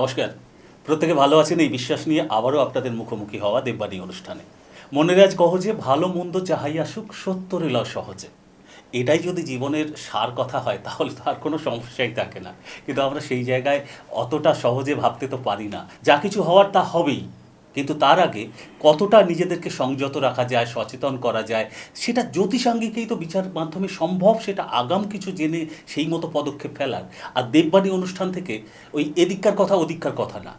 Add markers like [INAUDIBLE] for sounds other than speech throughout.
নমস্কার। প্রত্যেকে ভালো আছেন এই বিশ্বাস নিয়ে আবারও আপনাদের মুখোমুখি হওয়া দেববাণী অনুষ্ঠানে। মনের কহ যে, ভালো মন্দ চাহাই আসুক সত্য রেলাও সহজে। এটাই যদি জীবনের সার কথা হয়, তাহলে তো আর কোনো সমস্যাই থাকে না। কিন্তু আমরা সেই জায়গায় অতটা সহজে ভাবতে তো পারি না। যা কিছু হওয়ার তা হবেই। কিন্তু তার আগে কতটা নিজেদেরকে সংযত রাখা যায়, সচেতন করা যায়, সেটা জ্যোতিষাঙ্গিকেই তো বিচার মাধ্যমে সম্ভব, সেটা আগাম কিছু জেনে সেই মতো পদক্ষেপ ফেলার। আর দেববাণী অনুষ্ঠান থেকে ওই এদিককার কথা, ওদিককার কথা না।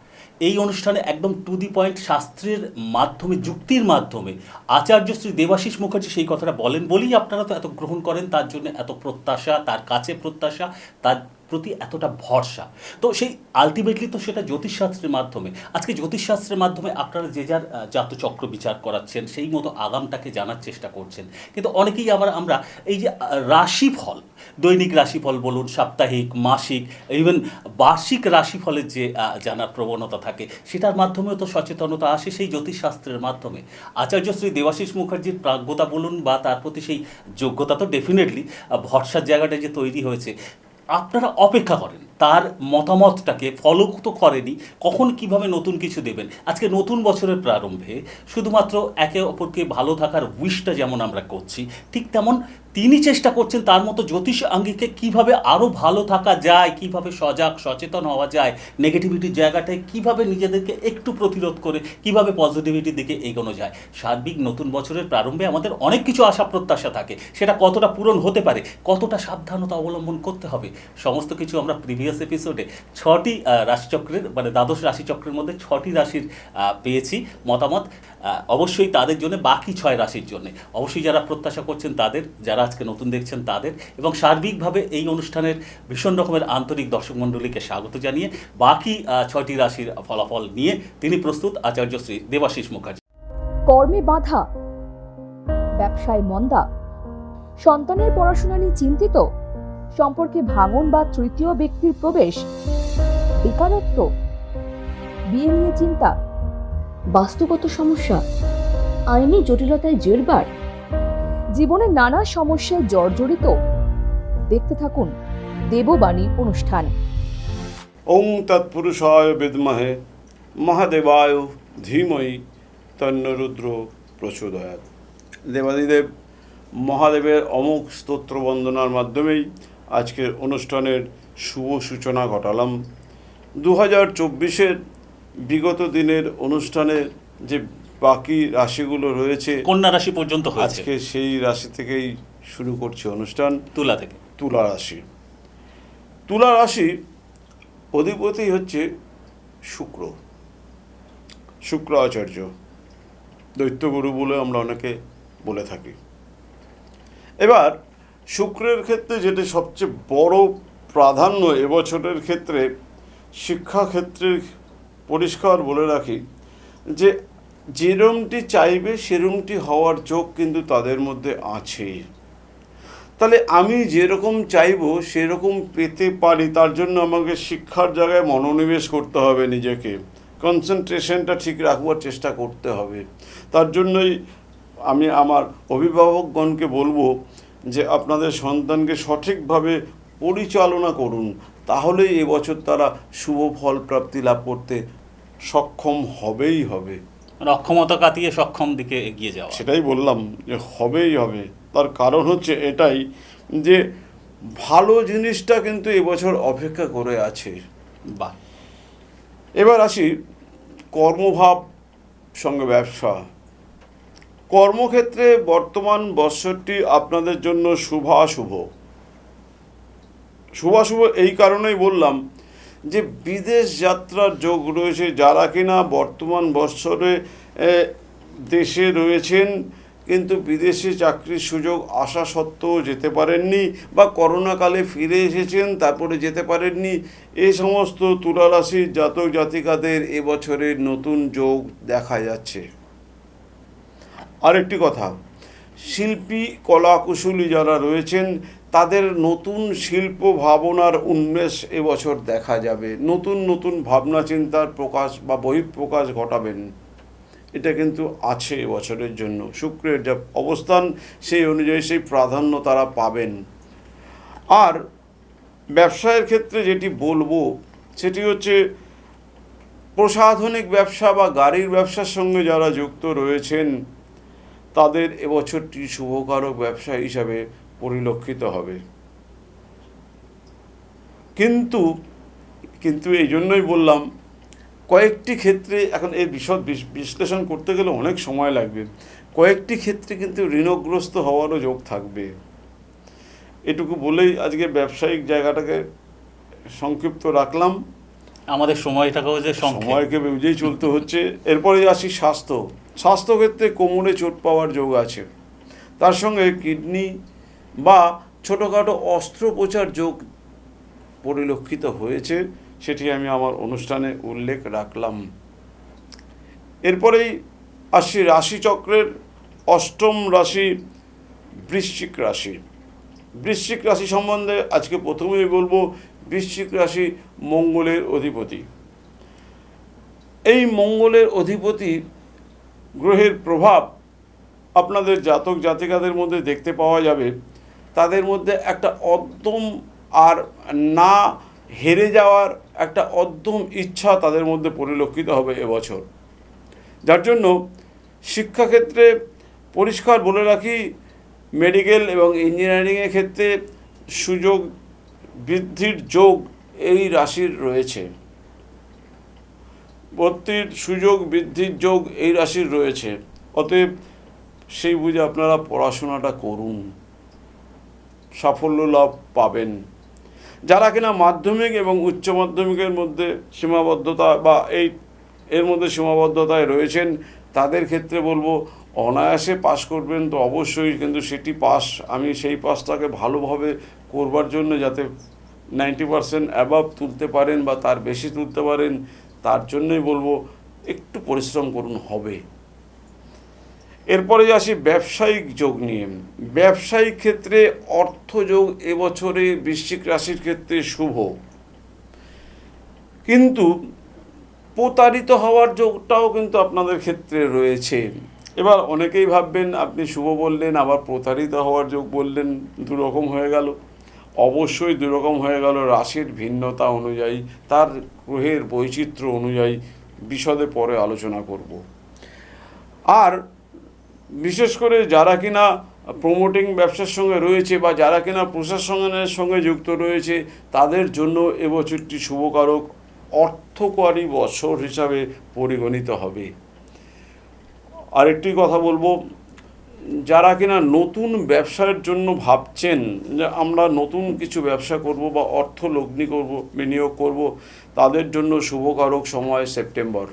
এই অনুষ্ঠানে একদম টু দি পয়েন্ট শাস্ত্রের মাধ্যমে, যুক্তির মাধ্যমে আচার্য শ্রী দেবাশিস মুখার্জি সেই কথাটা বলেন বলেই আপনারা তো এত গ্রহণ করেন, তার জন্য এত প্রত্যাশা, তার কাছে প্রত্যাশা, তার প্রতি এতটা ভরসা। তো সেই আলটিমেটলি তো সেটা জ্যোতিষশাস্ত্রের মাধ্যমে। আজকে জ্যোতিষশাস্ত্রের মাধ্যমে আপনারা যে যার জাতচক্র বিচার করাচ্ছেন, সেই মতো আগামটাকে জানার চেষ্টা করছেন। কিন্তু অনেকেই আবার আমরা এই যে রাশিফল, দৈনিক রাশিফল বলুন, সাপ্তাহিক, মাসিক ইভেন বার্ষিক রাশিফলের যে জানার প্রবণতা থাকে, সেটার মাধ্যমেও তো সচেতনতা আসে সেই জ্যোতিষশাস্ত্রের মাধ্যমে। আচার্য শ্রী দেবাশিস মুখার্জির প্রাজ্ঞতা বলুন বা তার প্রতি সেই যোগ্যতা তো ডেফিনেটলি ভরসার জায়গাটা যে তৈরি হয়েছে আপনারা অপেক্ষা করেন। তার মতামতটাকে ফলো তো করেনি, কখন কীভাবে নতুন কিছু দেবেন? আজকে নতুন বছরের প্রারম্ভে শুধুমাত্র একে অপরকে ভালো থাকার উইশটা যেমন আমরা করছি, ঠিক তেমন তিনি চেষ্টা করছেন তার মতো জ্যোতিষ আঙ্গিকে কীভাবে আরও ভালো থাকা যায়, কীভাবে সজাগ, সচেতন হওয়া যায় নেগেটিভিটির জায়গাটায় কীভাবে নিজেদেরকে একটু প্রতিরোধ করে, কীভাবে পজিটিভিটির দিকে এগোনো যায়। সার্বিক নতুন বছরের প্রারম্ভে আমাদের অনেক কিছু আশা প্রত্যাশা থাকে, সেটা কতটা পূরণ হতে পারে, কতটা সাবধানতা অবলম্বন করতে হবে, সমস্ত কিছু আমরা প্রিভিয়াস এপিসোডে ছটি রাশিচক্রের মানে দ্বাদশ রাশিচক্রের মধ্যে ছটি রাশির পেয়েছি মতামত। অবশ্যই তাদের জন্য বাকি ছয় রাশির জন্য। অবশ্যই যারা প্রত্যাশা করছেন তাদের, যারা আজকে নতুন দেখছেন তাদের এবং সার্বিকভাবে এই অনুষ্ঠানের ভীষণ রকমের আন্তরিক দর্শক মণ্ডলীকে স্বাগত জানিয়ে বাকি ছয়টি রাশির ফলাফল নিয়ে তিনি প্রস্তুত আচার্য শ্রী দেবাশিস মুখার্জি। কর্মে বাধা, ব্যবসায় মন্দা, সন্তানের পড়াশোনা নিয়ে চিন্তিত সম্পর্কে ভাঙন বা তৃতীয় ব্যক্তির প্রবেশ বেকারত্ব, বিয়ে নিয়ে চিন্তা, বাস্তুগত সমস্যা, আইনি জটিলতায় জেরবার জীবনের নানা সমস্যায় জর্জরিত। দেখতে থাকুন দেববাণী অনুষ্ঠান। ওং তৎপুরুষায় বিদ্মহে, মহাদেবায় ধীমহি তন্নরুদ্র প্রচোদয়াত দেবাদিদেব মহাদেবের অমুক স্তোত্র বন্দনার মাধ্যমেই আজকের অনুষ্ঠানের শুভ সূচনা ঘটালাম। দু হাজার চব্বিশের বিগত দিনের অনুষ্ঠানের যে বাকি রাশিগুলো রয়েছে কন্যা রাশি পর্যন্ত আজকে সেই রাশি থেকেই শুরু করছে অনুষ্ঠান। তুলা থেকে। তুলা রাশি। তুলা রাশি অধিপতি হচ্ছে শুক্র। শুক্র আচার্য। দৈত্যগুরু বলে আমরা অনেকে বলে থাকি। এবার শুক্রের ক্ষেত্রে যেটি সবচেয়ে বড় প্রাধান্য এবছরের ক্ষেত্রে শিক্ষাক্ষেত্রে পরিষ্কার বলে রাখি যে যেরমটি চাইবে সেরমটি হওয়ার যোগ কিন্তু তাদের মধ্যে আছেই তাহলে আমি যেরকম চাইব সেরকম পেতে পারি, তার জন্য আমাকে শিক্ষার জায়গায় মনোনিবেশ করতে হবে নিজেকে। কনসেন্ট্রেশনটা ঠিক রাখবার চেষ্টা করতে হবে। তার জন্যই আমি আমার অভিভাবকগণকে বলব যে আপনাদের সন্তানকে সঠিকভাবে পরিচালনা করুন তাহলেই এবছর তারা শুভ ফল প্রাপ্তি লাভ করতে সক্ষম হবেই হবে। অক্ষমতা কাটিয়ে সক্ষম দিকে এগিয়ে যাওয়া। সেটাই বললাম যে হবেই হবে। তার কারণ হচ্ছে এটাই যে ভালো জিনিসটা কিন্তু এবছর অপেক্ষা করে আছে। বাহ। এবার আসি কর্মভাব সঙ্গে ব্যবসা। কর্মক্ষেত্রে বর্তমান বৎসরটি আপনাদের জন্য শুভাশুভ শুভাশুভ এই কারণেই বললাম যে বিদেশ যাত্রার যোগ রয়েছে। যারা কিনা বর্তমান বৎসরে দেশে রয়েছেন কিন্তু বিদেশে চাকরির সুযোগ আসা সত্ত্বেও যেতে পারেননি বা করোনাকালে ফিরে এসেছেন, তারপরে যেতে পারেননি, এ সমস্ত তুলারাশির জাতক জাতিকাদের এবছরের নতুন যোগ দেখা যাচ্ছে। আরেকটি কথা, শিল্পী কলাকুশলী যারা রয়েছেন, তাদের নতুন শিল্প ভাবনার উন্মেষ এবছর দেখা যাবে। নতুন নতুন ভাবনা চিন্তার প্রকাশ বা বহিঃপ্রকাশ ঘটাবেন। এটা কিন্তু আছে এবছরের জন্য। শুক্রের যা অবস্থান, সেই অনুযায়ী সেই প্রাধান্য তারা পাবেন। আর ব্যবসায়ের ক্ষেত্রে যেটি বলব, সেটি হচ্ছে প্রসাধনিক ব্যবসা বা গাড়ির ব্যবসার সঙ্গে যারা যুক্ত রয়েছেন তাদের এবছরটি শুভকারক ব্যবসা হিসাবে পরিলক্ষিত হবে। কিন্তু কিন্তু এই জন্যই বললাম কয়েকটি ক্ষেত্রে এখন এর বিশদ বিশ- বিশ্লেষণ করতে গেলে অনেক সময় লাগবে। কয়েকটি ক্ষেত্রে কিন্তু ঋণগ্রস্ত হওয়ারও যোগ থাকবে। এটুকু বলেই আজকে ব্যবসায়িক জায়গাটাকে সংক্ষিপ্ত রাখলাম। আমাদের সময়টাকেও যে সময়কে বুঝেই চলতে হচ্ছে। এরপরে আসি স্বাস্থ্য। স্বাস্থ্যক্ষেত্রে কোমরে চোট পাওয়ার যোগ আছে। তার সঙ্গে কিডনি বা ছোটোখাটো অস্ত্রোপচার যোগ পরিলক্ষিত হয়েছে, সেটি আমি আমার অনুষ্ঠানে উল্লেখ রাখলাম। এরপরেই আসি রাশিচক্রের অষ্টম রাশি বৃশ্চিক রাশি। বৃশ্চিক রাশি সম্বন্ধে আজকে প্রথমেই বলব, বৃশ্চিক রাশি মঙ্গলের অধিপতি। এই মঙ্গলের অধিপতি গ্রহের প্রভাব আপনাদের জাতক জাতিকাদের মধ্যে দেখতে পাওয়া যাবে। তাদের মধ্যে একটা অদ্যম আর না হেরে যাওয়ার একটা অদ্যম ইচ্ছা তাদের মধ্যে পরিলক্ষিত হবে এবছর। যার জন্য শিক্ষাক্ষেত্রে পরিষ্কার বলে রাখি, মেডিকেল এবং ইঞ্জিনিয়ারিংয়ের ক্ষেত্রে সুযোগ বৃদ্ধির যোগ এই রাশির রয়েছে। ভর্তির সুযোগ, বৃদ্ধির যোগ এই রাশির রয়েছে। অতএব সেই বুঝে আপনারা পড়াশোনাটা করুন। সাফল্য লাভ পাবেন। যারা কিনা মাধ্যমিক এবং উচ্চ মাধ্যমিকের মধ্যে সীমাবদ্ধতা বা এই এর মধ্যে সীমাবদ্ধতায় রয়েছেন, তাদের ক্ষেত্রে বলব, অনায়াসে পাশ করবেন তো অবশ্যই, কিন্তু সেটি পাস আমি সেই পাসটাকে ভালোভাবে করবার জন্য যাতে নাইনটি পারসেন্ট অ্যাবাভ তুলতে পারেন বা তার বেশি তুলতে পারেন তার জন্যই বলব একটু পরিশ্রম করুন, হবে। এরপরে আসি ব্যবসায়িক যোগ নিয়ে। ব্যবসায়িক ক্ষেত্রে অর্থযোগ এবছরে বৃশ্চিক রাশির ক্ষেত্রে শুভ। কিন্তু প্রতারিত হওয়ার যোগটাও কিন্তু আপনাদের ক্ষেত্রে রয়েছে। এবার অনেকেই ভাববেন, আপনি শুভ বললেন, আবার প্রতারিত হওয়ার যোগ বললেন, দুরকম হয়ে গেল। অবশ্যই দুরকম হয়ে গেল রাশির ভিন্নতা অনুযায়ী, তার গ্রহের বৈচিত্র্য অনুযায়ী বিশদে পরে আলোচনা করব। আর বিশেষ করে যারা কিনা প্রমোটিং ব্যবসার সঙ্গে রয়েছে বা যারা কিনা প্রশাসনের সঙ্গে যুক্ত রয়েছে, তাদের জন্য এবছরটি শুভকারক অর্থকরী বছর হিসাবে পরিগণিত হবে। আরেকটি কথা বলব যারা কিনা নতুন ব্যবসার জন্য ভাবছেন যে আমরা নতুন কিছু ব্যবসা করব বা অর্থ লগ্নি করব, বিনিয়োগ করব, তাদের জন্য শুভকারক সময় সেপ্টেম্বর।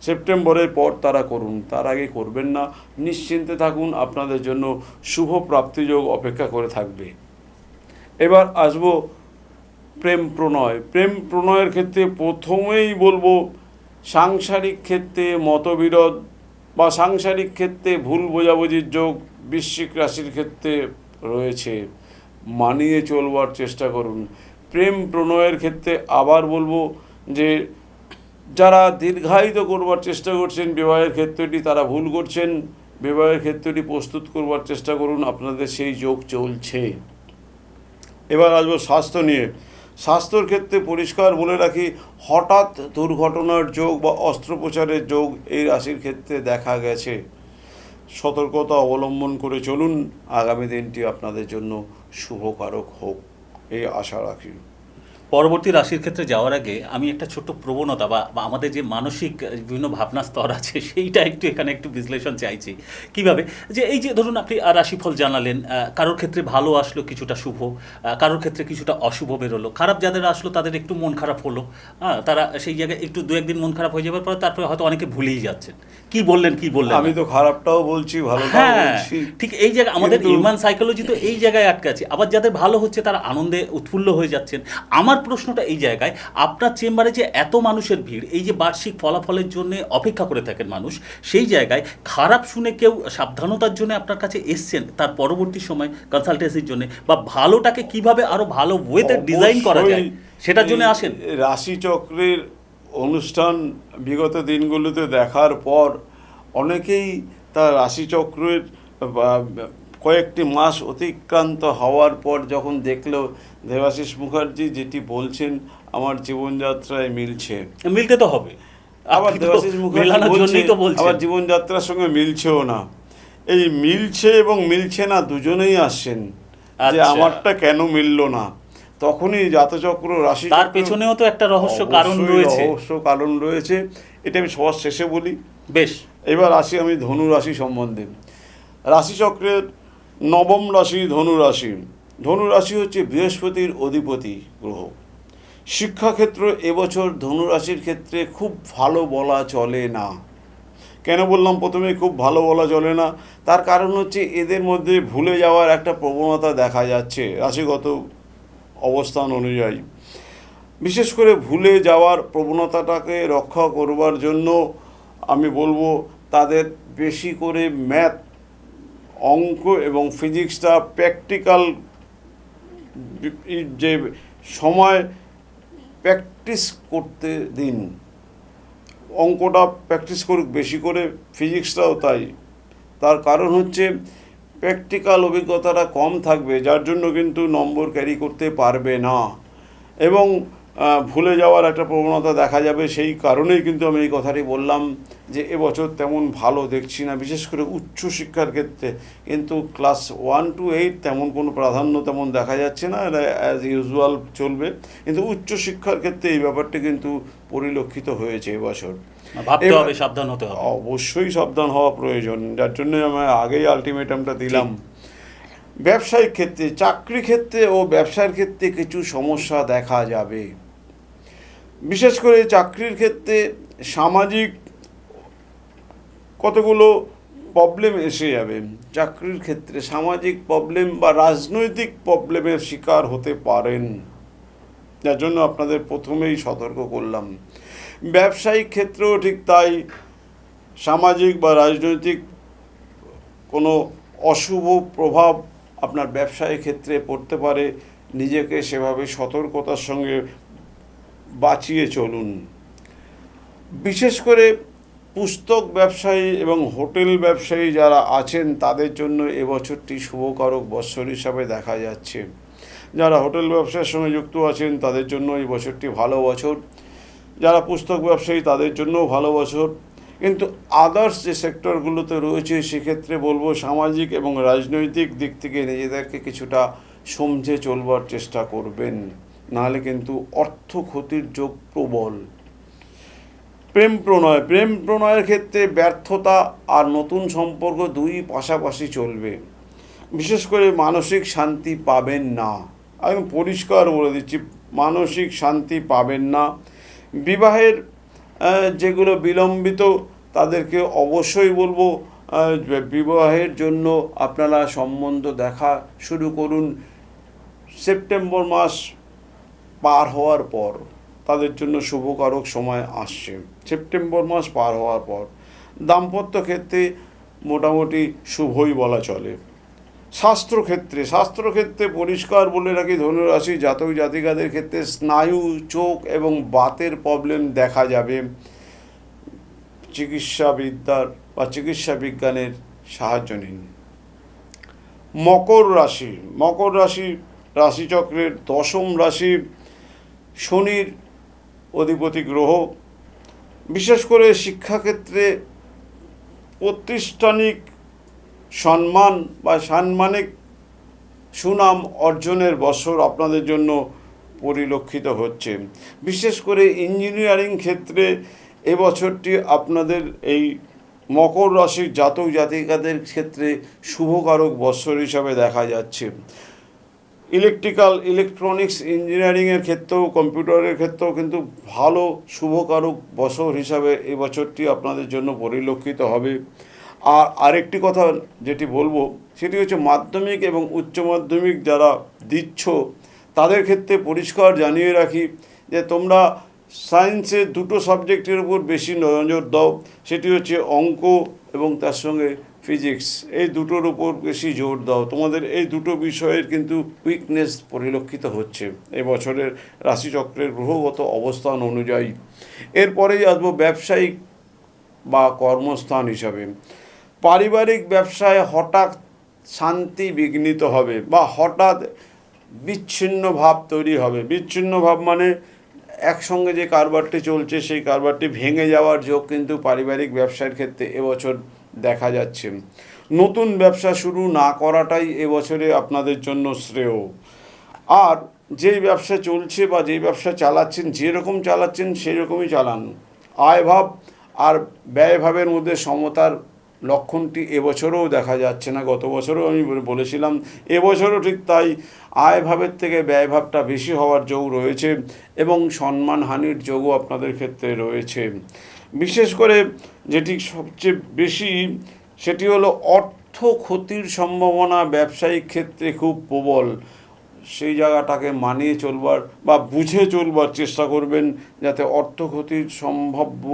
সেপ্টেম্বরের পর তারা করুন, তার আগে করবেন না। নিশ্চিন্তে থাকুন, আপনাদের জন্য শুভ প্রাপ্তিযোগ অপেক্ষা করে থাকবে। এবার আসব প্রেম প্রণয়। প্রেম প্রণয়ের ক্ষেত্রে প্রথমেই বলব, সাংসারিক ক্ষেত্রে মতবিরোধ বা সাংসারিক ক্ষেত্রে ভুল বোঝাবুঝির যোগ বৃশ্চিক রাশির ক্ষেত্রে রয়েছে। মানিয়ে চলবার চেষ্টা করুন। প্রেম প্রণয়ের ক্ষেত্রে আবার বলব যে, যারা দীর্ঘায়িত করবার চেষ্টা করছেন, বিবাহের ক্ষেত্রটি তারা ভুল করছেন, বিবাহের ক্ষেত্রটি প্রস্তুত করবার চেষ্টা করুন, আপনাদের সেই যোগ চলছে। এবার আসব স্বাস্থ্য নিয়ে। স্বাস্থ্যর ক্ষেত্রে পরিষ্কার বলে রাখি, হঠাৎ দুর্ঘটনার যোগ বা অস্ত্রোপচারের যোগ এই রাশির ক্ষেত্রে দেখা গেছে। সতর্কতা অবলম্বন করে চলুন। আগামী দিনটি আপনাদের জন্য শুভকারক হোক, এই আশা রাখি। পরবর্তী রাশির ক্ষেত্রে যাওয়ার আগে আমি একটা ছোট্ট প্রবণতা বা আমাদের যে মানসিক বিভিন্ন ভাবনা স্তর আছে [LAUGHS] সেইটা একটু এখানে একটু বিশ্লেষণ চাইছি। কীভাবে? যে এই যে ধরুন আপনি রাশিফল জানালেন কারোর ক্ষেত্রে ভালো আসলো কিছুটা শুভ কারোর ক্ষেত্রে কিছুটা অশুভ বেরোলো খারাপ যাদের আসলো তাদের একটু মন খারাপ হলো হ্যাঁ তারা সেই জায়গায় একটু দু একদিন মন খারাপ হয়ে যাবার পর তারপরে হয়তো অনেকে ভুলেই যাচ্ছেন। কি বললেন কি বললেন? আমি তো খারাপটাও বলছি ভালো হ্যাঁ ঠিক এই জায়গায় আমাদের হিউম্যান সাইকোলজি তো এই জায়গায় আটকে আছে। আবার যাদের ভালো হচ্ছে তারা আনন্দে উৎফুল্ল হয়ে যাচ্ছেন। আমার প্রশ্নটা এই জায়গায় আপনার চেম্বারে যে এত মানুষের ভিড় এই যে বার্ষিক ফলাফলের জন্য অপেক্ষা করে থাকেন মানুষ সেই জায়গায় খারাপ শুনে কেউ সাবধানতার জন্য আপনার কাছে এসছেন তার পরবর্তী সময় কনসালটেন্সির জন্য বা ভালোটাকে কীভাবে আরও ভালো ওয়েতে ডিজাইন করা যায় সেটার জন্য আসেন? রাশিচক্রের অনুষ্ঠান বিগত দিনগুলোতে দেখার পর অনেকেই তার রাশিচক্রের কয়েকটি মাস অতিক্রান্ত হওয়ার পর যখন দেখল দেবাশিস মুখার্জি যেটি বলছেন আমার জীবনযাত্রায় মিলছে। মিলতে তো হবে। আবার দেবাশিস মুখার্জি। আবার জীবনযাত্রার সঙ্গে মিলছেও না। এই মিলছে এবং মিলছে না দুজনেই আসছেন যে আচ্ছা। আমারটা কেন মিললো না? তখনই জাতচক্র রাশি তার পেছনেও তো একটা রহস্য কারণ রয়েছে। রহস্য কারণ রয়েছে। এটা আমি সবার শেষে বলি। বেশ। এবার আসি আমি ধনু রাশি সম্বন্ধে রাশিচক্রের নবম রাশি ধনু রাশি ধনু রাশি হচ্ছে বৃহস্পতির অধিপতি গ্রহ। শিক্ষাক্ষেত্র এবছর ধনু রাশির ক্ষেত্রে খুব ভালো বলা চলে না। কেন বললাম প্রথমে খুব ভালো বলা চলে না? তার কারণ হচ্ছে এদের মধ্যে ভুলে যাওয়ার একটা প্রবণতা দেখা যাচ্ছে রাশিগত অবস্থান অনুযায়ী। বিশেষ করে ভুলে যাওয়ার প্রবণতাটাকে রক্ষা করবার জন্য আমি বলব তাদের বেশি করে ম্যাথ অঙ্ক এবং ফিজিক্সটা প্র্যাকটিক্যাল যে সময় প্র্যাকটিস করতে দিন। অঙ্কটা প্র্যাকটিস করুক, বেশি করে ফিজিক্সটাও তাই। তার কারণ হচ্ছে প্র্যাকটিক্যাল অভিজ্ঞতাটা কম থাকবে, যার জন্য কিন্তু নম্বর ক্যারি করতে পারবে না। এবং ভুলে যাওয়ার একটা প্রবণতা দেখা যাবে। সেই কারণেই কিন্তু আমি এই কথাটি বললাম যে এবছর তেমন ভালো দেখছি না বিশেষ করে উচ্চশিক্ষার ক্ষেত্রে। কিন্তু ক্লাস ওয়ান টু এইট তেমন কোনো প্রাধান্য তেমন দেখা যাচ্ছে না এটা অ্যাজ ইউজুয়াল চলবে। কিন্তু উচ্চশিক্ষার ক্ষেত্রে এই ব্যাপারটি কিন্তু পরিলক্ষিত হয়েছে এবছর। ভাবতে হবে সাবধান হতে হবে। অবশ্যই সাবধান হওয়া প্রয়োজন। যার জন্য আমি আগেই আলটিমেটামটা দিলাম। ব্যবসায়িক ক্ষেত্রে চাকরি ক্ষেত্রে ও ব্যবসার ক্ষেত্রে কিছু সমস্যা দেখা যাবে। বিশেষ করে চাকরির ক্ষেত্রে সামাজিক কতগুলো প্রবলেম এসে যাবে? চাকরির ক্ষেত্রে সামাজিক প্রবলেম বা রাজনৈতিক প্রবলেমের শিকার হতে পারেন। যার জন্য আপনাদের প্রথমেই সতর্ক করলাম। ব্যবসায়িক ক্ষেত্রেও ঠিক তাই। সামাজিক বা রাজনৈতিক কোনো অশুভ প্রভাব আপনার ব্যবসায়িক ক্ষেত্রে পড়তে পারে। নিজেকে সেভাবে সতর্কতার সঙ্গে বাঁচিয়ে চলুন। বিশেষ করে পুস্তক ব্যবসায়ী এবং হোটেল ব্যবসায়ী যারা আছেন, তাদের জন্য এবছরটি শুভকারক বৎসর হিসাবে দেখা যাচ্ছে। যারা হোটেল ব্যবসার সঙ্গে যুক্ত আছেন, তাদের জন্য এই বছরটি ভালো বছর। যারা পুস্তক ব্যবসায়ী, তাদের জন্যও ভালো বছর। কিন্তু আদার্স যে সেক্টরগুলোতে রয়েছে, সেক্ষেত্রে বলব সামাজিক এবং রাজনৈতিক দিক থেকে নিজেদেরকে কিছুটা সমঝে চলবার চেষ্টা করবেন। নাহলে কিন্তু অর্থ ক্ষতির যোগ প্রবল। প্রেম প্রণয়, প্রেম প্রণয়ের ক্ষেত্রে ব্যর্থতা আর নতুন সম্পর্ক দুই পাশাপাশি চলবে। বিশেষ করে মানসিক শান্তি পাবেন না। আমি পরিষ্কার বলে দিচ্ছি, মানসিক শান্তি পাবেন না। বিবাহের যেগুলো বিলম্বিত, তাদেরকে অবশ্যই বলব বিবাহের জন্য আপনারা সম্বন্ধ দেখা শুরু করুন। সেপ্টেম্বর মাস পার হওয়ার পর তাদের জন্য শুভকারক সময় আসছে। সেপ্টেম্বর মাস পার হওয়ার পর দাম্পত্য ক্ষেত্রে মোটামুটি শুভই বলা চলে। শাস্ত্রক্ষেত্রে শাস্ত্রক্ষেত্রে পরিষ্কার বলে রাখি, ধনুরাশি জাতক জাতিকাদের ক্ষেত্রে স্নায়ু, চোখ এবং বাতের প্রবলেম দেখা যাবে। চিকিৎসাবিদ্যার বা চিকিৎসা বিজ্ঞানের সাহায্য নিন। মকর রাশি মকর রাশি রাশিচক্রের দশম রাশি শনির অধিপতি গ্রহ, বিশেষ করে শিক্ষাক্ষেত্রে প্রতিষ্ঠানিক সম্মান বা সাম্মানিক সুনাম অর্জনের বছর আপনাদের জন্য পরিলক্ষিত হচ্ছে। বিশেষ করে ইঞ্জিনিয়ারিং ক্ষেত্রে এ বছরটি আপনাদের এই মকর রাশির জাতক জাতিকাদের ক্ষেত্রে শুভকারক বৎসর হিসাবে দেখা যাচ্ছে। ইলেকট্রিক্যাল ইলেকট্রনিক্স ইঞ্জিনিয়ারিংয়ের ক্ষেত্রেও, কম্পিউটারের ক্ষেত্রেও কিন্তু ভালো শুভকারক বছর হিসাবে এই বছরটি আপনাদের জন্য পরিলক্ষিত হবে। আর আরেকটি কথা যেটি বলব, সেটি হচ্ছে মাধ্যমিক এবং উচ্চ মাধ্যমিক যারা দিচ্ছ, তাদের ক্ষেত্রে পরিষ্কার জানিয়ে রাখি যে তোমরা সায়েন্সের দুটো সাবজেক্টের উপর বেশি নজর দাও, সেটি হচ্ছে অঙ্ক এবং তার সঙ্গে ফিজিক্স এই দুটোর উপর বেশি জোর দাও। তোমাদের এই দুটো বিষয়ের কিন্তু উইকনেস পরিলক্ষিত হচ্ছে এই বছরের রাশিচক্রের গ্রহগত অবস্থান অনুযায়ী। এরপরেই আসব ব্যবসায়িক বা কর্মস্থান হিসাবে। পারিবারিক ব্যবসায় হঠাৎ শান্তি বিঘ্নিত হবে বা হঠাৎ বিচ্ছিন্ন ভাব তৈরি হবে। বিচ্ছিন্ন ভাব মানে একসঙ্গে যে কারবারটি চলছে, সেই কারবারটি ভেঙে যাওয়ার যোগ কিন্তু পারিবারিক ব্যবসার ক্ষেত্রে এবছর দেখা যাচ্ছে। নতুন ব্যবসা শুরু না করাটাই এবছরে আপনাদের জন্য শ্রেয়। আর যেই ব্যবসা চলছে বা যেই ব্যবসা চালাচ্ছেন, যেরকম চালাচ্ছেন সেই রকমই চালান। আয়ভাব আর ব্যয়ভাবের মধ্যে সমতার লক্ষণটি এবছরও দেখা যাচ্ছে না। গত বছরও আমি বলেছিলাম এবছরও ঠিক তাই আয়ভাবের থেকে ব্যয়ভাবটা বেশি হওয়ার যোগ রয়েছে এবং সম্মানহানির যোগও আপনাদের ক্ষেত্রে রয়েছে। বিশেষ করে যেটি সবচেয়ে বেশি, সেটি হলো অর্থ ক্ষতির সম্ভাবনা ব্যবসায়িক ক্ষেত্রে খুব প্রবল। সেই জায়গাটাকে মানিয়ে চলবার বা বুঝে চলবার চেষ্টা করবেন যাতে অর্থ ক্ষতির সম্ভাব্য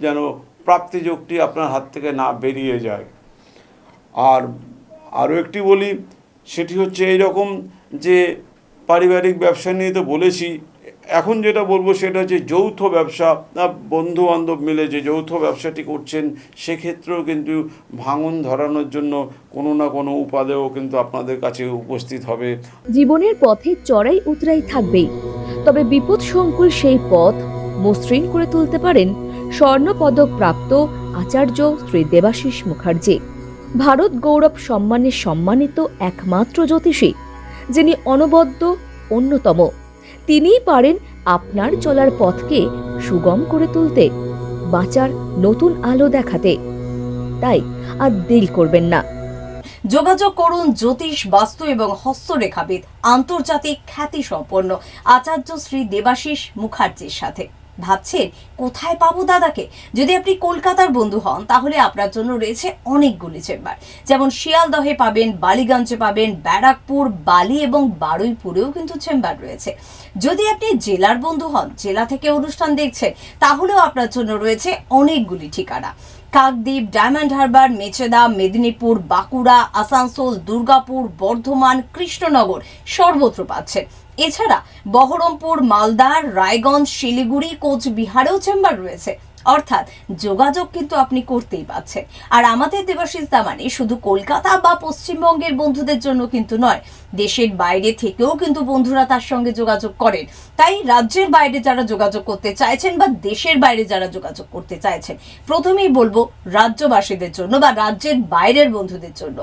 যেন প্রাপ্তিযোগটি আপনার হাত থেকে না বেরিয়ে যায়। আর আরও একটি বলি, সেটি হচ্ছে এই রকম যে পারিবারিক ব্যবসা নিয়ে তো বলেছি এখন যেটা বলব সেটা হচ্ছে যৌথ ব্যবসা বন্ধু বান্ধব মিলে যে যৌথ ব্যবসাটি করছেন, সেক্ষেত্রেও কিন্তু ভাঙন ধরানোর জন্য কোনো না কোনো উপাদেয় কিন্তু আপনাদের কাছে উপস্থিত হবে। জীবনের পথে চড়াই উতরাই থাকবেই। তবে বিপদ সংকুল সেই পথ মসৃণ করে তুলতে পারেন স্বর্ণপদক প্রাপ্ত আচার্য শ্রী দেবাশিস মুখার্জি। ভারত গৌরব সম্মানে সম্মানিত একমাত্র জ্যোতিষী, যিনি অনবদ্য অন্যতম। তিনিই পারেন আপনার চলার পথকে সুগম করে তুলতে, বাঁচার নতুন আলো দেখাতে। তাই আর দিল করবেন না। যোগাযোগ করুন জ্যোতিষ, বাস্তু এবং হস্তরেখাবিদ, আন্তর্জাতিক খ্যাতি সম্পন্ন আচার্য শ্রী দেবাশিস মুখার্জির সাথে। ভাবছেন, কোথায় পাবো দাদাকে? যদি আপনি কলকাতার বন্ধু হন, তাহলে আপনার জন্য রয়েছে অনেকগুলি চেম্বার। যেমন শিয়ালদহে পাবেন, বালিগঞ্জে পাবেন, ব্যারাকপুর, বালি এবং বারুইপুরেও কিন্তু চেম্বার রয়েছে। যদি আপনি জেলার বন্ধু হন, জেলা থেকে অনুষ্ঠান দেখছেন, তাহলেও আপনার জন্য রয়েছে অনেকগুলি ঠিকানা। কাকদ্বীপ, ডায়মন্ড হারবার, মেচেদা, মেদিনীপুর, বাঁকুড়া, আসানসোল, দুর্গাপুর, বর্ধমান, কৃষ্ণনগর সর্বত্র পাচ্ছেন। এছাড়া বহরমপুর, মালদা, রায়গঞ্জ, শিলিগুড়ি, কোচবিহারেও চেম্বার রয়েছে। অর্থাৎ যোগাযোগ কিন্তু আপনি করতেই পাচ্ছেন আর আমাদের দেবাশিস দামানি শুধু কলকাতা বা পশ্চিমবঙ্গের বন্ধুদের জন্য কিন্তু নয়, দেশের বাইরে থেকেও কিন্তু বন্ধুরা তার সঙ্গে যোগাযোগ করেন। তাই রাজ্যের বাইরে যারা যোগাযোগ করতে চাইছেন বা দেশের বাইরে যারা যোগাযোগ করতে চাইছেন, প্রথমেই বলব রাজ্যবাসীদের জন্য বা রাজ্যের বাইরের বন্ধুদের জন্য।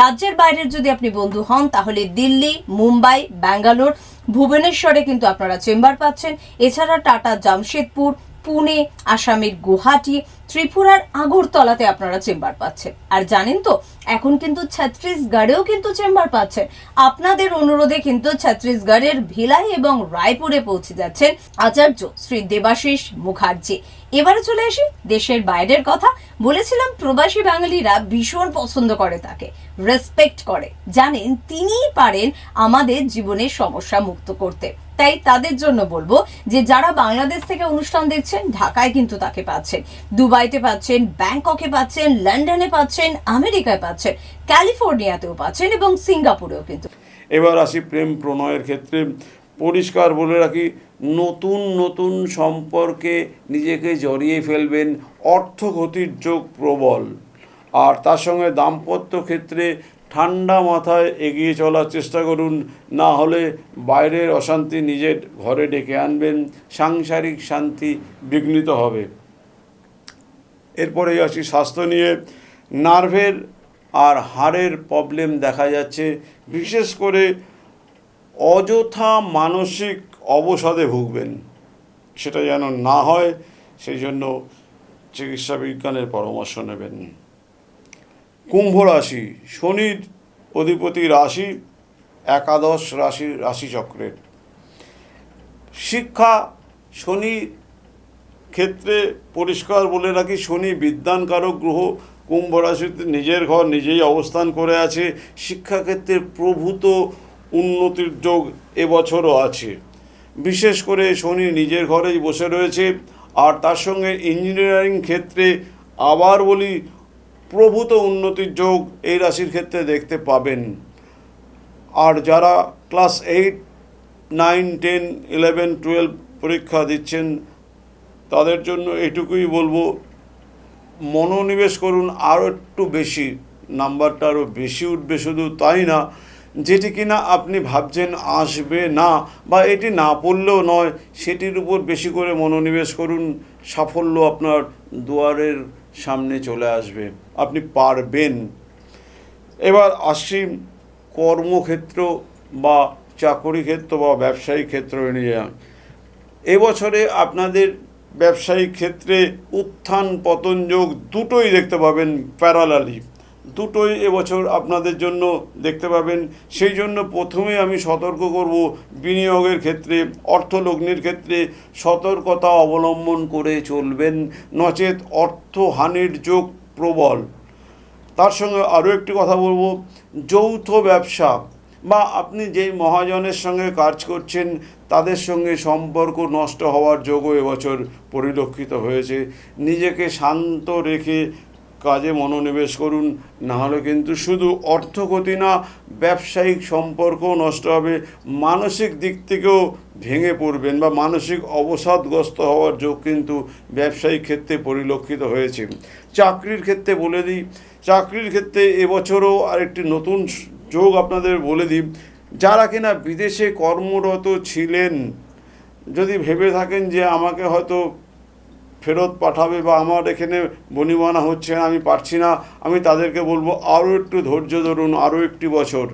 রাজ্যের বাইরের যদি আপনি বন্ধু হন, তাহলে দিল্লি, মুম্বাই, ব্যাঙ্গালোর ভুবনেশ্বরে কিন্তু আপনারা চেম্বার পাচ্ছেন। এছাড়া টাটা, জামশেদপুর, পুনে, আসামের গুয়াহাটি, ত্রিপুরার আগরতলাতে আপনারা চেম্বার পাচ্ছেন। আর জানেন তো, এখন কিন্তু ছত্রিশগড়েও কিন্তু চেম্বার পাচ্ছেন। আপনাদের অনুরোধে কিন্তু ছত্তিশগড়ের ভিলাই এবং রায়পুরে পৌঁছে যাচ্ছেন আচার্য শ্রী দেবাশিস মুখার্জি। এবারে চলে আসি দেশের বাইরের কথা। বলেছিলাম প্রবাসী বাঙালিরা ভীষণ পছন্দ করে তাকে রেসপেক্ট করে। জানেন, তিনিই পারেন আমাদের জীবনের সমস্যা মুক্ত করতে। তাই তাদের জন্য বলব যে, যারা বাংলাদেশ থেকে অনুষ্ঠান দেখছেন, ঢাকায় কিন্তু তাকে পাচ্ছেন। দুবাইতে পাচ্ছেন, ব্যাংককে পাচ্ছেন, লন্ডনে পাচ্ছেন, আমেরিকায় পাচ্ছেন, ক্যালিফোর্নিয়াতেও পাচ্ছেন এবং সিঙ্গাপুরেও কিন্তু। এবার আসি প্রেম প্রণয়ের ক্ষেত্রে। পরিষ্কার বলে রাখি, নতুন নতুন সম্পর্কে নিজেকে জড়িয়ে ফেলবেন অর্থ ক্ষতির যোগ প্রবল। আর তার সঙ্গে দাম্পত্য ক্ষেত্রে ঠান্ডা মাথায় এগিয়ে চলার চেষ্টা করুন, না হলে বাইরের অশান্তি নিজের ঘরে ডেকে আনবেন, সাংসারিক শান্তি বিঘ্নিত হবে। এরপরে আসি স্বাস্থ্য নিয়ে। নার্ভের আর হাড়ের প্রবলেম দেখা যাচ্ছে, বিশেষ করে অযথা মানসিক অবসাদে ভুগবেন। সেটা যেন না হয়, সেই জন্য চিকিৎসা বিজ্ঞানের পরামর্শ নেবেন। কুম্ভ রাশি, শনির অধিপতি রাশি, একাদশ রাশি, রাশিচক্রের। শিক্ষা শনি ক্ষেত্রে পরিষ্কার বলে রাখি, শনি বিদ্যানকারক গ্রহ, কুম্ভ রাশিতে নিজের ঘর নিজেই অবস্থান করে আছে। শিক্ষাক্ষেত্রে প্রভূত উন্নতির যোগ এবছরও আছে। বিশেষ করে শনি নিজের ঘরেই বসে রয়েছে, আর তার সঙ্গে ইঞ্জিনিয়ারিং ক্ষেত্রে আবার বলি প্রভূত উন্নতির যোগ এই রাশির ক্ষেত্রে দেখতে পাবেন। আর যারা class eight, nine, ten, eleven, twelve পরীক্ষা দিচ্ছেন, তাদের জন্য এটুকুই বলব, মনোনিবেশ করুন আরও একটু বেশি, নাম্বারটা আরও বেশি উঠবে শুধু তাই না যেটি কিনা আপনি ভাবছেন আসবে না বা এটি না পড়লেও নয়, সেটির উপর বেশি করে মনোনিবেশ করুন। সাফল্য আপনার দুয়ারের সামনে চলে আসবে। আপনি পারবেন। এবার আসছি কর্মক্ষেত্র বা চাকরি ক্ষেত্র বা ব্যবসায়িক ক্ষেত্র নিয়ে। এবছরে আপনাদের ব্যবসায়িক ক্ষেত্রে উত্থান পতন যোগ দুটোই দেখতে পাবেন প্যারালালি। দুটোই এবছর আপনাদের জন্য দেখতে পাবেন। সেই জন্য প্রথমে আমি সতর্ক করব বিনিয়োগের ক্ষেত্রে, অর্থলগ্নির ক্ষেত্রে সতর্কতা অবলম্বন করে চলবেন। নচেত অর্থহানির যোগ প্রবল। তার সঙ্গে আরও একটি কথা বলব, যৌথ ব্যবসা বা আপনি যেই মহাজনের সঙ্গে কাজ করছেন, তাদের সঙ্গে সম্পর্ক নষ্ট হওয়ার যোগও এবছর পরিলক্ষিত হয়েছে। নিজেকে শান্ত রেখে কাজে মনোনিবেশ করুন, নাহলে কিন্তু শুধু অর্থগতি না, ব্যবসায়িক সম্পর্কও নষ্ট হবে। মানসিক দিক থেকেও ভেঙে পড়বেন বা মানসিক অবসাদগ্রস্ত হওয়ার যোগ কিন্তু ব্যবসায়িক ক্ষেত্রে পরিলক্ষিত হয়েছে। চাকরির ক্ষেত্রে বলে দিই, চাকরির ক্ষেত্রে এবছরও আরেকটি নতুন যোগ আপনাদের বলে দিই। যারা কিনা বিদেশে কর্মরত ছিলেন, যদি ভেবে থাকেন যে আমাকে হয়তো ফেরত পাঠাবে বা আমার এখানে বনিবানা হচ্ছে না আমি পারছি না, আমি তাদেরকে বলব আরও একটু ধৈর্য ধরুন, আরও একটি বছর।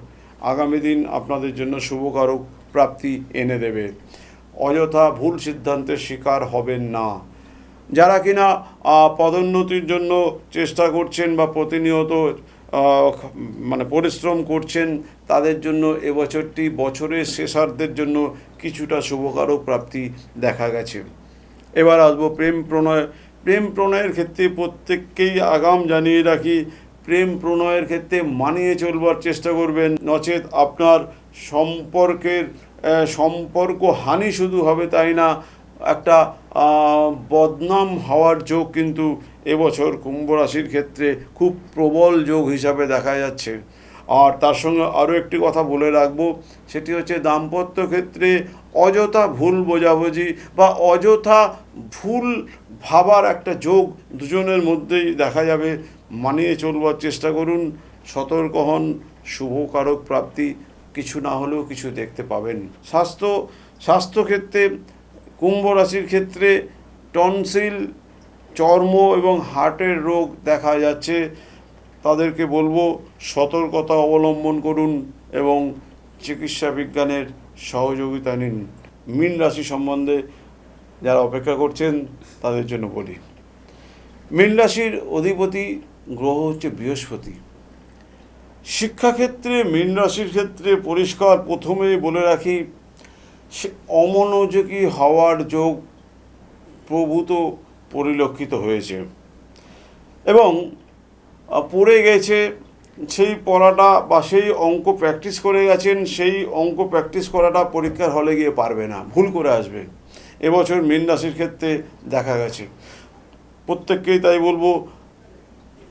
আগামী দিন আপনাদের জন্য শুভকারক প্রাপ্তি এনে দেবে। অযথা ভুল সিদ্ধান্তের শিকার হবেন না। যারা কিনা পদোন্নতির জন্য চেষ্টা করছেন বা প্রতিনিয়ত মানে পরিশ্রম করছেন, তাদের জন্য এবছরটি বছরের শেষার্ধের জন্য কিছুটা শুভকারক প্রাপ্তি দেখা গেছে। এবার আসব প্রেম প্রণয়। প্রেম প্রণয়ের ক্ষেত্রে প্রত্যেককেই আগাম জানিয়ে রাখি, প্রেম প্রণয়ের ক্ষেত্রে মানিয়ে চলবার চেষ্টা করবেন। নচেত আপনার সম্পর্কের সম্পর্ক হানি শুধু হবে তাই না, একটা বদনাম হওয়ার যোগ কিন্তু এবছর কুম্ভ রাশির ক্ষেত্রে খুব প্রবল যোগ হিসাবে দেখা যাচ্ছে। আর তার সঙ্গে আরও একটি কথা বলে রাখব, সেটি হচ্ছে দাম্পত্য ক্ষেত্রে অযথা ভুল বোঝাবুঝি বা অযথা ভুল ভাবার একটা যোগ দুজনের মধ্যেই দেখা যাবে। মানিয়ে চলবার চেষ্টা করুন, সতর্ক হন, শুভকারক প্রাপ্তি, কিছু না হলেও কিছু দেখতে পাবেন। স্বাস্থ্য স্বাস্থ্যক্ষেত্রে কুম্ভ রাশির ক্ষেত্রে, টনসিল, চর্ম এবং হার্টের রোগ দেখা যাচ্ছে। তাদেরকে বলব, সতর্কতা অবলম্বন করুন এবং চিকিৎসা বিজ্ঞানের সহযোগিতা নিন। মীন রাশি সম্বন্ধে যারা অপেক্ষা করছেন, তাদের জন্য বলি। মীন রাশির অধিপতি গ্রহ হচ্ছে বৃহস্পতি। শিক্ষাক্ষেত্রে, মীন রাশির ক্ষেত্রে পরিষ্কার প্রথমেই বলে রাখি, সে অমনোযোগী হওয়ার যোগ প্রভূত পরিলক্ষিত হয়েছে। এবং পড়ে গেছে, সেই পড়াটা বা সেই অঙ্ক প্র্যাকটিস করে গেছেন, সেই অঙ্ক প্র্যাকটিস করাটা পরীক্ষার হলে গিয়ে পারবে না, ভুল করে আসবে। এবছর মীন রাশির ক্ষেত্রে দেখা গেছে। প্রত্যেককেই তাই বলব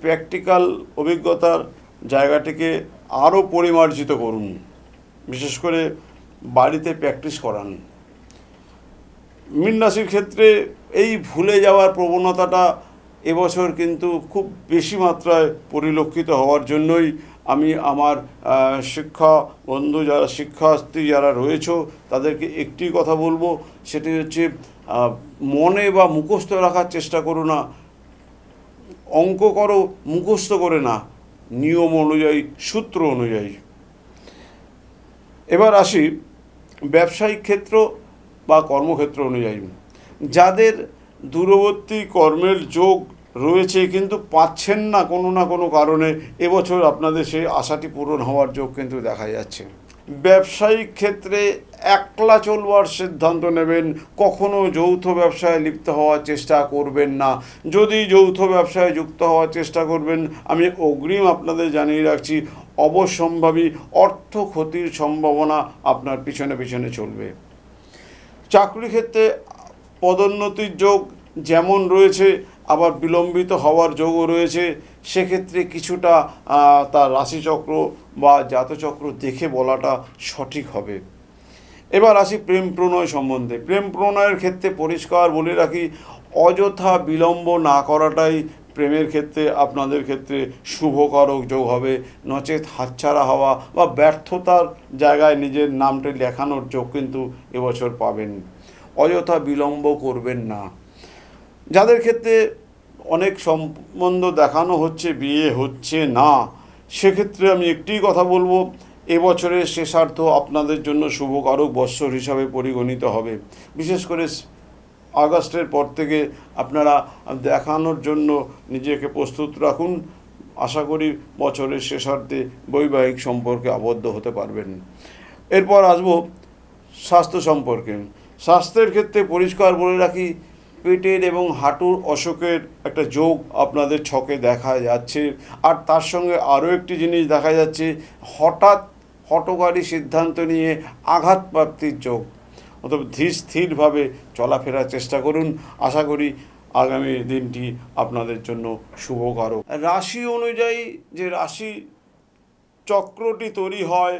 প্র্যাকটিক্যাল অভিজ্ঞতার জায়গাটিকে আরও পরিমার্জিত করুন, বিশেষ করে বাড়িতে প্র্যাকটিস করান। মীন রাশির ক্ষেত্রে এই ভুলে যাওয়ার প্রবণতাটা এবছর কিন্তু খুব বেশি মাত্রায় পরিলক্ষিত হওয়ার জন্যই আমি আমার শিক্ষা বন্ধু যারা, শিক্ষার্থী যারা রয়েছে, তাদেরকে একটি কথা বলব, সেটি হচ্ছে মনে বা মুখস্থ রাখার চেষ্টা করো না, অঙ্ক করো, মুখস্থ করে না, নিয়ম অনুযায়ী, সূত্র অনুযায়ী। এবার আসি ব্যবসায়িক ক্ষেত্র বা কর্মক্ষেত্র অনুযায়ী। যাদের দূরবর্তী কর্মের যোগ রয়েছে, কিন্তু পাচ্ছেন না কোনো না কোনো কারণে। এবছর আপনাদের সেই আশাটি পূরণ হওয়ার যোগ কিন্তু দেখা যাচ্ছে। ব্যবসায়িক ক্ষেত্রে একলা চলবার সিদ্ধান্ত নেবেন, কখনো যৌথ ব্যবসায় লিপ্ত হওয়ার চেষ্টা করবেন না। যদি যৌথ ব্যবসায় যুক্ত হওয়ার চেষ্টা করবেন, আমি অগ্রিম আপনাদের জানিয়ে রাখছি অবশ্যম্ভাবী অর্থ ক্ষতির সম্ভাবনা আপনার পিছনে পিছনে চলবে। চাকরি ক্ষেত্রে পদোন্নতির যোগ যেমন রয়েছে, আবার বিলম্বিত হওয়ার যোগও রয়েছে, সেক্ষেত্রে কিছুটা তার রাশিচক্র বা জাতচক্র দেখে বলাটা সঠিক হবে। এবার আসি প্রেম প্রণয় সম্বন্ধে। প্রেম প্রণয়ের ক্ষেত্রে পরিষ্কার বলে রাখি, অযথা বিলম্ব না করাটাই প্রেমের ক্ষেত্রে, আপনাদের ক্ষেত্রে শুভকারক যোগ হবে। নচেত হাতছাড়া হওয়া বা ব্যর্থতার জায়গায় নিজের নামটি লেখানোর যোগ কিন্তু এবছর পাবেন। অযথা বিলম্ব করবেন না। যাদের ক্ষেত্রে অনেক সম্বন্ধ দেখানো হচ্ছে, বিয়ে হচ্ছে না, সেক্ষেত্রে আমি একটি কথা বলব এবছরের শেষার্ধ আপনাদের জন্য শুভকারক বৎসর হিসাবে পরিগণিত হবে। বিশেষ করে আগস্টের পর থেকে আপনারা দেখানোর জন্য নিজেকে প্রস্তুত রাখুন। আশা করি বছরের শেষার্ধে বৈবাহিক সম্পর্কে আবদ্ধ হতে পারবেন। এরপর আসব স্বাস্থ্য সম্পর্কে। স্বাস্থ্যের ক্ষেত্রে পরিষ্কার বলে রাখি, পেটের এবং হাঁটুর অসুখের একটা যোগ আপনাদের ছকে দেখা যাচ্ছে। আর তার সঙ্গে আরও একটি জিনিস দেখা যাচ্ছে, হঠাৎ হটকারী সিদ্ধান্ত নিয়ে আঘাতপ্রাপ্তির যোগ। অতএব ধীর স্থিরভাবে চলাফেরার চেষ্টা করুন। আশা করি আগামী দিনটি আপনাদের জন্য শুভকারক। রাশি অনুযায়ী যে রাশি চক্রটি তৈরি হয়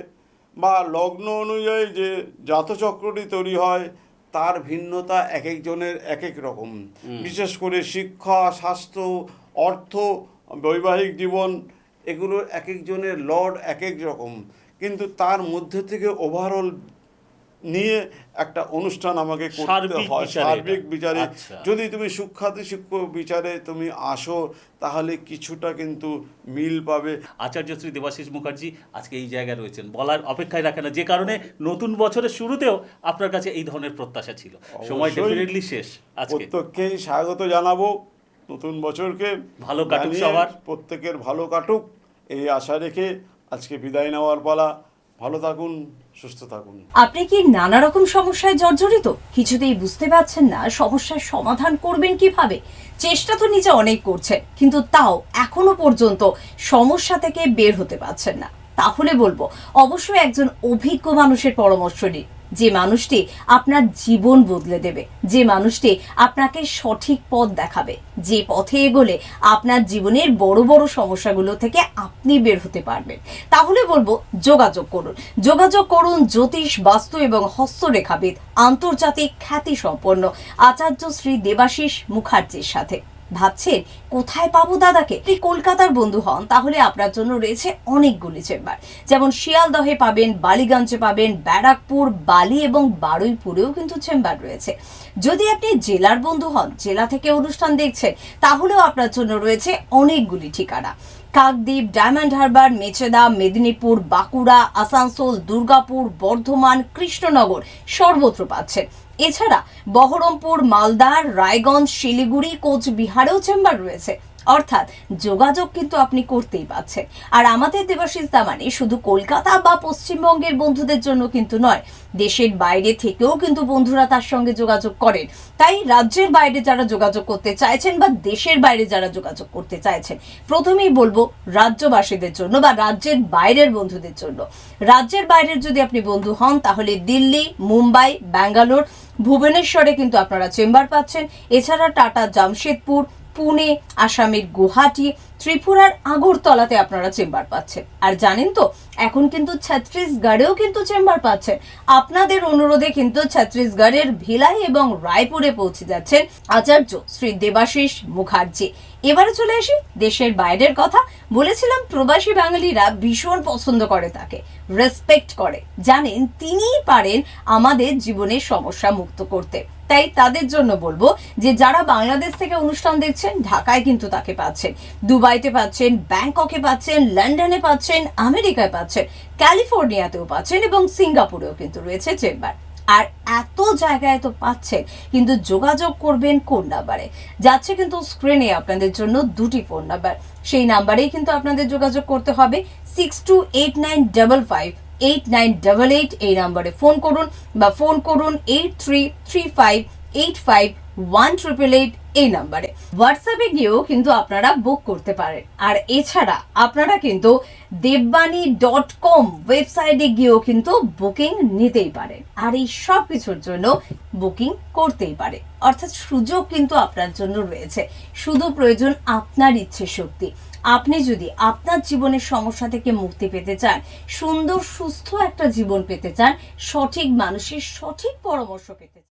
বা লগ্ন অনুযায়ী যে জাতচক্রটি তৈরি হয় তার ভিন্নতা এক একজনের এক এক রকম বিশেষ করে শিক্ষা স্বাস্থ্য অর্থ বৈবাহিক জীবন এগুলো এক একজনের লড এক এক রকম। কিন্তু তার মধ্যে থেকে ওভারঅল নিয়ে একটা অনুষ্ঠান আমাকে করতে হয় সার্বিক বিচারে আচ্ছা। যদি তুমি সুখ্যাতি শিক্ষ বিচারে তুমি আসো তাহলে কিছুটা কিন্তু মিল পাবে। আচার্য শ্রী দেবাশিস মুখার্জি আজকে এই জায়গায় রয়েছেন। বলার অপেক্ষায় রাখে না। যে কারণে নতুন বছরের শুরুতেও আপনার কাছে এই ধরনের প্রত্যাশা ছিল। সময়। ডেফিনেটলি শেষ আজকে। প্রত্যেককেই স্বাগত জানাব। নতুন বছরকে ভালো কাটুক সবার। প্রত্যেকের ভালো কাটুক এই আশা রেখে আজকে বিদায় নেওয়ার পালা। ভালো থাকুন, সুস্থ থাকুন। আপনি কি নানা রকম সমস্যায় জর্জরিত? কিছুতেই বুঝতে পারছেন না সমস্যার সমাধান করবেন কীভাবে। চেষ্টা তো নিজে অনেক করছে কিন্তু তাও এখনও পর্যন্ত সমস্যা থেকে বের হতে পারছেন না। তাহলে বলব, অবশ্যই একজন অভিজ্ঞ মানুষের পরামর্শ নিন। যে মানুষটি আপনার জীবন বদলে দেবে, যে মানুষটি আপনাকে সঠিক পথ দেখাবে, যে পথে এগোলে আপনার জীবনের বড় বড় সমস্যাগুলো থেকে আপনি বের হতে পারবেন। তাহলে বলব, যোগাযোগ করুন। যোগাযোগ করুন জ্যোতিষ, বাস্তু এবং হস্তরেখাবিদ আন্তর্জাতিক খ্যাতি সম্পন্ন আচার্য শ্রী দেবাশিস মুখার্জির সাথে। ভাবছেন, কোথায় পাবো দাদাকে? আপনি কলকাতার বন্ধু হন, তাহলে আপনার জন্য রয়েছে অনেকগুলি চেম্বার। যেমন শিয়ালদহে পাবেন, বালিগঞ্জে পাবেন, ব্যারাকপুর, বালি এবং বারুইপুরেও কিন্তু চেম্বার রয়েছে। যদি আপনি জেলার বন্ধু হন, জেলা থেকে অনুষ্ঠান দেখছেন, তাহলেও আপনার জন্য রয়েছে অনেকগুলি ঠিকানা। কাকদ্বীপ, ডায়মন্ড হারবার, মেচেদা, মেদিনীপুর, বাঁকুড়া, আসানসোল, দুর্গাপুর, বর্ধমান, কৃষ্ণনগর সর্বত্র পাচ্ছেন। এছাড়া বহরমপুর মালদার রায়গঞ্জ শিলিগুড়ি কোচবিহারেও চেম্বার রয়েছে। অর্থাৎ যোগাযোগ কিন্তু আপনি করতেই পাচ্ছেন আর আমাদের দেবাশিস দামানি শুধু কলকাতা বা পশ্চিমবঙ্গের বন্ধুদের জন্য কিন্তু নয়, দেশের বাইরে থেকেও কিন্তু বন্ধুরা তার সঙ্গে যোগাযোগ করেন। তাই রাজ্যের বাইরে যারা যোগাযোগ করতে চাইছেন বা দেশের বাইরে যারা যোগাযোগ করতে চাইছেন, প্রথমেই বলব রাজ্যবাসীদের জন্য বা রাজ্যের বাইরের বন্ধুদের জন্য। রাজ্যের বাইরের যদি আপনি বন্ধু হন, তাহলে দিল্লি, মুম্বাই, ব্যাঙ্গালোর, ভুবনেশ্বরে কিন্তু আপনারা চেম্বার পাচ্ছেন। এছাড়া টাটা, জামশেদপুর পুনে, আসামের গুয়াহাটি, ত্রিপুরার আগরতলাতে আপনারা চেম্বার পাচ্ছেন। আর জানেন তো, এখন কিন্তু ছত্তিশগড়েও কিন্তু চেম্বার পাচ্ছেন। আপনাদের অনুরোধে কিন্তু ছত্তিশগড়ের ভিলাই এবং রায়পুরে পৌঁছে যাচ্ছেন আচার্য শ্রী দেবাশিস মুখার্জি। এবারে চলে আসি দেশের বাইরের কথা। বলেছিলাম প্রবাসী বাঙালিরা ভীষণ পছন্দ করে তাকে। রেসপেক্ট করে। জানেন, তিনিই পারেন আমাদের জীবনে সমস্যা মুক্ত করতে। তাই তাদের জন্য বলব যে, যারা বাংলাদেশ থেকে অনুষ্ঠান দেখছেন, ঢাকায় কিন্তু তাকে পাচ্ছেন। দুবাইতে পাচ্ছেন, ব্যাংককে পাচ্ছেন, লন্ডনে পাচ্ছেন, আমেরিকায় পাচ্ছেন, ক্যালিফোর্নিয়াতেও পাচ্ছেন এবং সিঙ্গাপুরেও কিন্তু রয়েছে চেম্বার। আর এত জায়গায় তো পাচ্ছে, কিন্তু যোগাযোগ করবেন কোন নাম্বারে? যাচ্ছে কিন্তু স্ক্রিনে আপনাদের জন্য দুটি ফোন নাম্বার সেই নাম্বারেই কিন্তু আপনাদের যোগাযোগ করতে হবে। Six two eight nine double five eight nine double eight এই নাম্বারে ফোন করুন বা ফোন করুন eight three three five eight five one triple eight এই নাম্বারে। হোয়াটসঅ্যাপে গিয়েও কিন্তু আপনারা বুক করতে পারেন। আর এছাড়া আপনারা কিন্তু দেববাণী ডট কম ওয়েবসাইটে গিয়েও কিন্তু বুকিং নিতেই পারেন। আর এই সব কিছুর জন্য বুকিং করতেই পারে। অর্থাৎ সুযোগ কিন্তু আপনার জন্য রয়েছে। শুধু প্রয়োজন আপনার ইচ্ছে শক্তি। আপনি যদি আপনার জীবনের সমস্যা থেকে মুক্তি পেতে চান, সুন্দর সুস্থ একটা জীবন পেতে চান, সঠিক মানুষের সঠিক পরামর্শ পেতে চান।